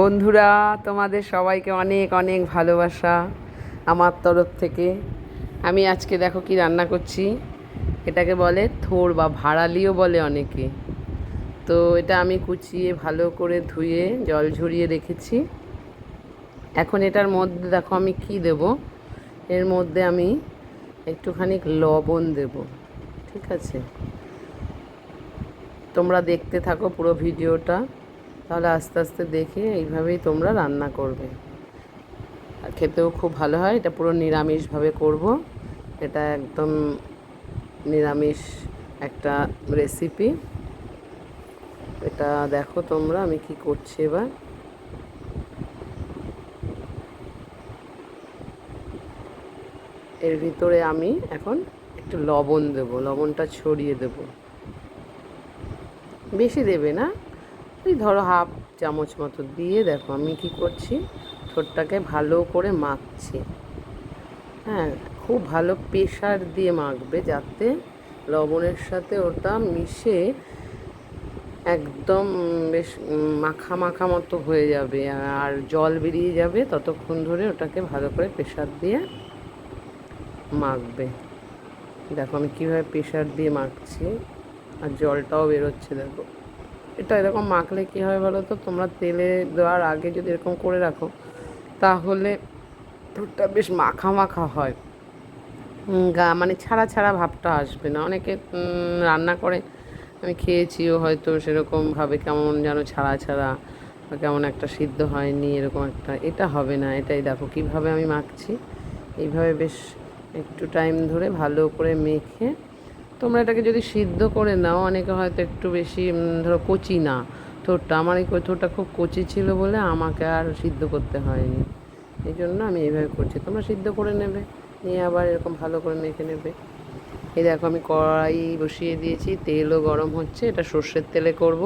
বন্ধুরা, তোমাদের সবাইকে অনেক অনেক ভালোবাসা আমার তরফ থেকে। আমি আজকে দেখো কি রান্না করছি। এটাকে বলে থোর বা ভাড়ালিও বলে অনেকে। তো এটা আমি কুচিয়ে ভালো করে ধুয়ে জল ঝরিয়ে রেখেছি। এখন এটার মধ্যে দেখো আমি কি দেব? এর মধ্যে আমি একটুখানি লবণ দেব, ঠিক আছে? তোমরা দেখতে থাকো পুরো ভিডিওটা। তাহলে আস্তে আস্তে দেখে এইভাবেই তোমরা রান্না করবে। আর খেতেও খুব ভালো হয়, এটা পুরো নিরামিষভাবে করব। এটা একদম নিরামিষ একটা রেসিপি এটা দেখো তোমরা আমি কি করছি এবার। এর ভিতরে আমি এখন একটু লবণ দেব, লবণটা ছড়িয়ে দেব। বেশি দেবে না ওই ধরো হাফ চামচ মতো দিয়ে দেখো আমি কি করছি, ঠোঁটটাকে ভালো করে মাখছি। হ্যাঁ খুব ভালো প্রেশার দিয়ে মাখবে যাতে লবণের সাথে ওটা মিশে একদম বেশ মাখা মাখা মতো হয়ে যাবে আর জল বেরিয়ে যাবে ততক্ষণ ধরে ওটাকে ভালো করে প্রেশার দিয়ে মাখবে। দেখো আমি কীভাবে প্রেশার দিয়ে মাখছি আর জলটাও বেরোচ্ছে, দেখো। এটা এরকম মাখলে কী হয় বলো তো? তোমরা তেলে দেওয়ার আগে যদি এরকম করে রাখো, তাহলে দুধটা বেশ মাখা মাখা হয়। গা মানে ছাড়া ছাড়া ভাবটা আসবে না। অনেকে রান্না করে, আমি খেয়েছিও হয়তো সেরকমভাবে কেমন যেন ছাড়া ছাড়া বা কেমন একটা সিদ্ধ হয়নি, এরকম একটা, এটা হবে না, এটাই দেখো কীভাবে আমি মাখছি। এইভাবে বেশ একটু টাইম ধরে ভালো করে মেখে তোমরা এটাকে যদি সিদ্ধ করে নাও, অনেকে হয়তো একটু বেশি ধরো কচি না। ঠোঁটটা আমার এই ঠোঁটটা খুব কচি ছিল বলে আমাকে আর সিদ্ধ করতে হয়নি। এই জন্য আমি এইভাবে করছি। তোমরা সিদ্ধ করে নেবে, নিয়ে আবার এরকম ভালো করে মেখে নেবে। এই দেখো আমি কড়াই বসিয়ে দিয়েছি, তেলও গরম হচ্ছে। এটা সর্ষের তেলে করব।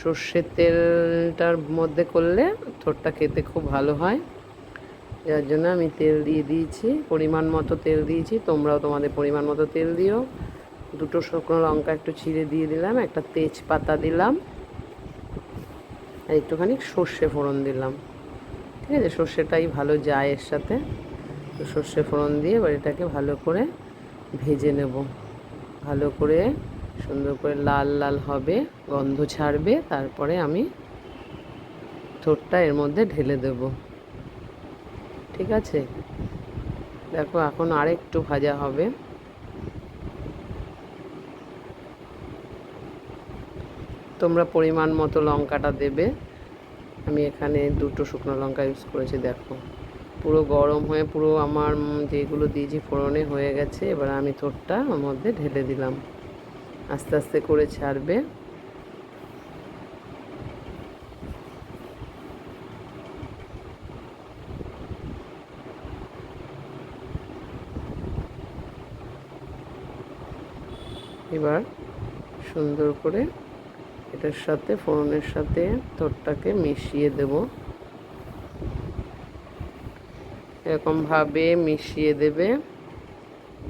সর্ষের তেলটার মধ্যে করলে ঠোঁটটা খেতে খুব ভালো হয়। যার জন্য আমি তেল দিয়ে দিয়েছি, পরিমাণ মতো তেল দিয়েছি। তোমরাও তোমাদের পরিমাণ মতো তেল দিও। দুটো শুকনো লঙ্কা একটু ছিঁড়ে দিয়ে দিলাম, একটা তেজপাতা দিলাম, আর একটুখানি সর্ষে ফোড়ন দিলাম। ঠিক আছে, সর্ষেটাই ভালো যায় এর সাথে। তো সর্ষে ফোড়ন দিয়ে এবার এটাকে ভালো করে ভেজে নেব। ভালো করে সুন্দর করে লাল লাল হবে, গন্ধ ছাড়বে, তারপরে আমি ঠোঁটটা এর মধ্যে ঢেলে দেব। ঠিক আছে? দেখো, এখন আরেকটু ভাজা হবে। তোমরা পরিমাণ মতো লঙ্কাটা দেবে। আমি এখানে দুটো শুকনো লঙ্কা ইউজ করেছি, দেখো। পুরো গরম হয়ে, পুরো আমার যেগুলো দিয়েছি ফোড়নে হয়ে গেছে, এবার আমি থোরটা ওর মধ্যে ঢেলে দিলাম। আস্তে আস্তে করে ছাড়বে। এবার সুন্দর করে এটার সাথে, ফোড়নের সাথে তোরটাকে মিশিয়ে দেব। এরকমভাবে মিশিয়ে দেবে।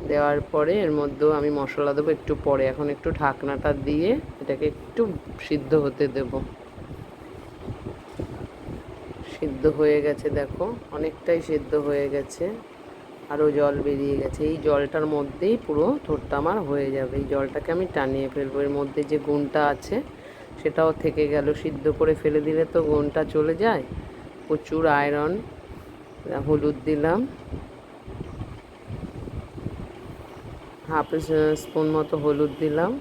দেওয়ার পরে এর মধ্যেও আমি মশলা দেবো একটু পরে। এখন একটু ঢাকনাটা দিয়ে এটাকে একটু সিদ্ধ হতে দেব। সিদ্ধ হয়ে গেছে, দেখো। অনেকটাই সিদ্ধ হয়ে গেছে। আরও জল বেরিয়ে গেছে। এই জলটার মধ্যেই পুরো থোরটা আমার হয়ে যাবে। এই জলটাকে আমি টানিয়ে ফেলব। এর মধ্যে যে গুণটা আছে সেটাও থেকে গেল, সিদ্ধ করে ফেলে দিলে তো গুণটা চলে যায়। প্রচুর আয়রন হলুদ দিলাম। হাফ স্পুন মতো হলুদ দিলাম।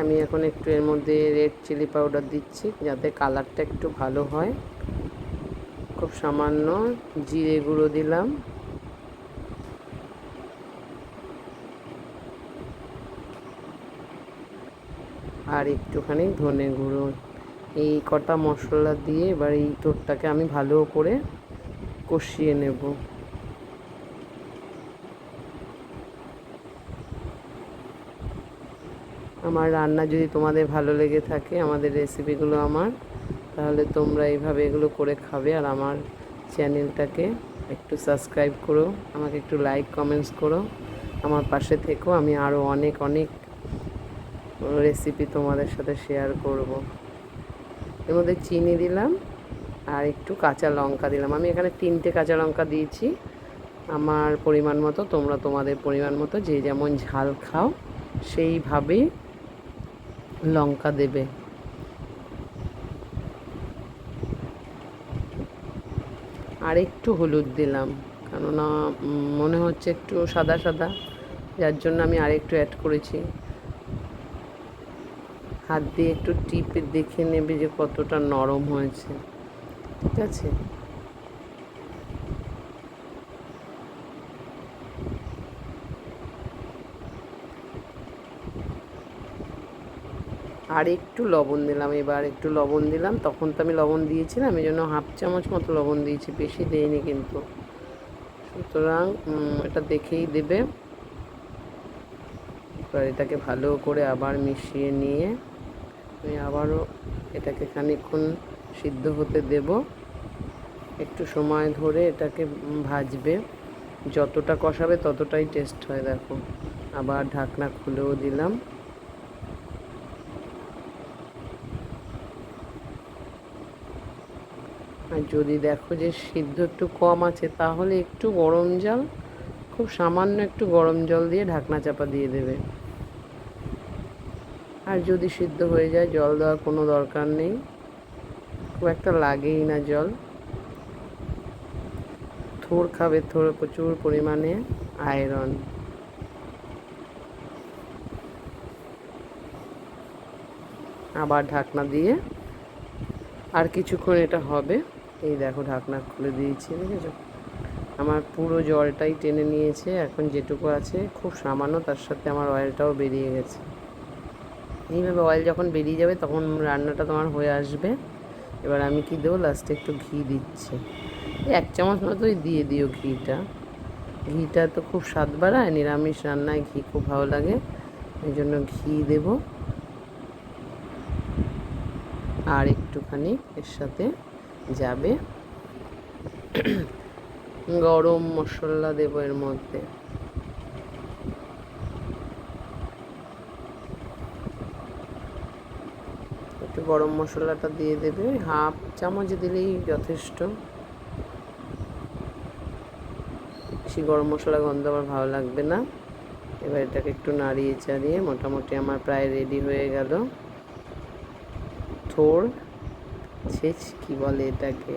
আমি এখন একটু এর মধ্যে রেড চিলি পাউডার দিচ্ছি, যাতে কালারটা একটু ভালো হয়। সামান্য জিরে গুঁড়ো দিলাম। আর একটুখানি ধনে গুঁড়ো। এই কটা মশলা দিয়ে এবার এই টোটটাকে আমি ভালো করে কষিয়ে নেব। আমার রান্না যদি তোমাদের ভালো লেগে থাকে, আমাদের রেসিপিগুলো আমার তাহলে তোমরা এইভাবে এগুলো করে খাবে আর আমার চ্যানেলটাকে একটু সাবস্ক্রাইব করো, আমাকে একটু লাইক কমেন্টস করো। আমার পাশে থেকো, আমি আরও অনেক অনেক রেসিপি তোমাদের সাথে শেয়ার করব। এর মধ্যে চিনি দিলাম আর একটু কাঁচা লঙ্কা দিলাম। আমি এখানে তিনটে কাঁচা লঙ্কা দিয়েছি। আমার পরিমাণ মতো, তোমরা তোমাদের পরিমাণ মতো, যে যেমন ঝাল খাও, সেইভাবেই লঙ্কা দেবে। আর একটু হলুদ দিলাম। কেননা মনে হচ্ছে একটু সাদা সাদা, যার জন্য আমি আর একটু অ্যাড করেছি। হাত দিয়ে একটু টিপে দেখে নেবে যে কতটা নরম হয়েছে। ঠিক আছে? আর একটু লবণ দিলাম। এবার একটু লবণ দিলাম। তখন তো আমি লবণ দিয়েছিলাম, এই জন্য হাফ চামচ মতো লবণ দিয়েছি। বেশি দেয়নি কিন্তু। সুতরাং এটা দেখেই দেবে। এবার এটাকে ভালো করে আবার মিশিয়ে নিয়ে আমি আবারও এটাকে খানিকক্ষণ সিদ্ধ হতে দেব। একটু সময় ধরে এটাকে ভাজবে। যতটা কষাবে ততটাই টেস্ট হয়, দেখো। আবার ঢাকনা খুলেও দিলাম। আর যদি দেখো যে সিদ্ধ একটু কম আছে, তাহলে একটু গরম জল, খুব সামান্য একটু গরম জল দিয়ে ঢাকনা চাপা দিয়ে দেবে। আর যদি সিদ্ধ হয়ে যায়, জল দেওয়ার কোনো দরকার নেই। খুব একটা লাগেই না জল। থোর খাবে থোর, প্রচুর পরিমাণে আয়রন। আবার ঢাকনা দিয়ে আর কিছুক্ষণ এটা হবে। এই দেখো ঢাকনা খুলে দিয়েছি, দেখেছ? আমার পুরো জলটাই টেনে নিয়েছে, এখন যেটুকু আছে, খুব সামান্য, তার সাথে আমার অয়েলটাও বেরিয়ে গেছে। এইভাবে অয়েল যখন বেরিয়ে যাবে, তখন রান্নাটা তোমার হয়ে আসবে। এবার আমি কি দেবো? লাস্টে একটু ঘি দিচ্ছি। এক চামচ মতোই দিয়ে দিও ঘিটা। ঘিটা তো খুব স্বাদ বাড়ায়, নিরামিষ রান্নায় ঘি খুব ভালো লাগে। এই জন্য ঘি দেবো। আর একটুখানি এর সাথে যাবে। গরম মশলা দেবো এর মধ্যে। একটু গরম মশলাটা দিয়ে দেবে। হাফ চামচ দিলেই যথেষ্ট। বেশি গরম মশলা গন্ধ আমার ভালো লাগবে না। এবার এটাকে একটু নাড়িয়ে চাড়িয়ে মোটামুটি আমার প্রায় রেডি হয়ে গেল। থোড়। ছেচ কি বলে এটাকে?